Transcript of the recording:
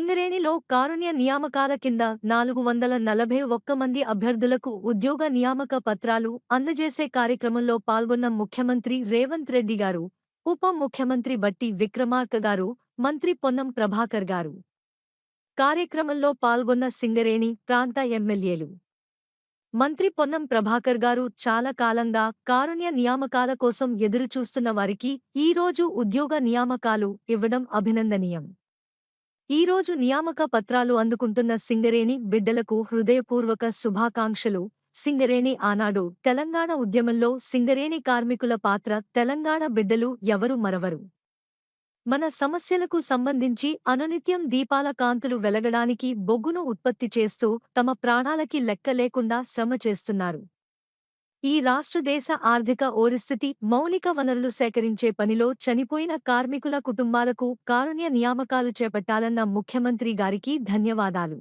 సింగరేణిలో కారుణ్య నియామకాల కింద నాలుగు వందల నలభై ఒక్క మంది అభ్యర్థులకు ఉద్యోగ నియామక పత్రాలు అందజేసే కార్యక్రమంలో పాల్గొన్న ముఖ్యమంత్రి రేవంత్ రెడ్డి గారు ఉప ముఖ్యమంత్రి బట్టి విక్రమార్క గారు మంత్రి పొన్నం ప్రభాకర్ గారు. కార్యక్రమంలో పాల్గొన్న సింగరేణి ప్రాంత ఎమ్మెల్యేలు. మంత్రి పొన్నం ప్రభాకర్ గారు చాలా కాలంగా కారుణ్య నియామకాల కోసం ఎదురుచూస్తున్న వారికి ఈరోజు ఉద్యోగ నియామకాలు ఇవ్వడం అభినందనీయం. ఈరోజు నియామక పత్రాలు అందుకుంటున్న సింగరేణి బిడ్డలకు హృదయపూర్వక శుభాకాంక్షలు. సింగరేణి ఆనాడు తెలంగాణ ఉద్యమంలో సింగరేణి కార్మికుల పాత్ర తెలంగాణ బిడ్డలు ఎవరు మరవరు. మన సమస్యలకు సంబంధించి అనునిత్యం దీపాల కాంతులు వెలగడానికి బొగ్గును ఉత్పత్తి చేస్తూ తమ ప్రాణాలకి లెక్క లేకుండా శ్రమ చేస్తున్నారు. ఈ రాష్ట్ర దేశ ఆర్థిక ఓరిస్థితి మౌలిక వనరులు సేకరించే పనిలో చనిపోయిన కార్మికుల కుటుంబాలకు కారుణ్య నియామకాలు చేపట్టాలన్న ముఖ్యమంత్రి గారికి ధన్యవాదాలు.